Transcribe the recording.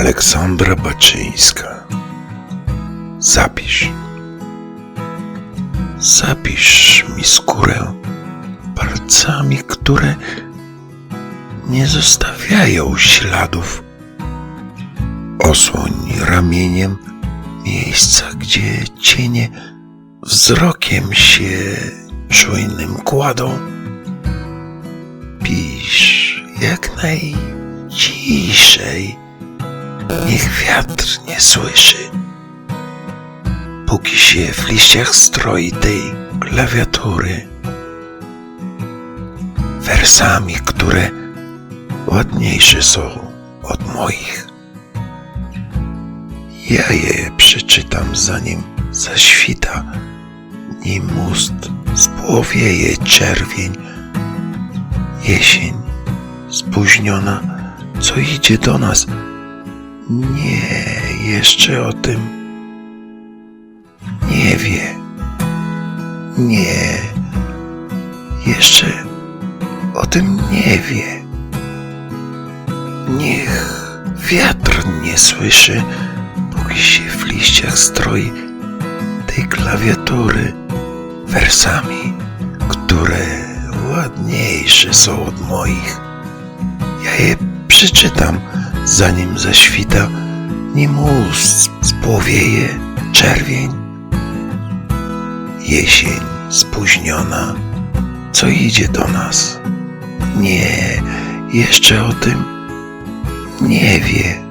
Aleksandra Baczyńska. Zapisz. Zapisz mi skórę palcami, które nie zostawiają śladów. Osłoń ramieniem miejsca, gdzie cienie wzrokiem się czujnym kładą. Pisz jak najciszej, niech wiatr nie słyszy. Póki się w liściach stroi tej klawiatury, wersami, które ładniejsze są od moich. Ja je przeczytam zanim zaświta, nim ust spłowieje czerwień, jesień spóźniona, co idzie do nas. Nie, jeszcze o tym nie wie. Nie, jeszcze o tym nie wie. Niech wiatr nie słyszy, póki się w liściach stroi tej klawiatury wersami, które ładniejsze są od moich. Ja je przeczytam, zanim zaświta, nim ust spłowieje czerwień. Jesień spóźniona, co idzie do nas. Nie, jeszcze o tym nie wie.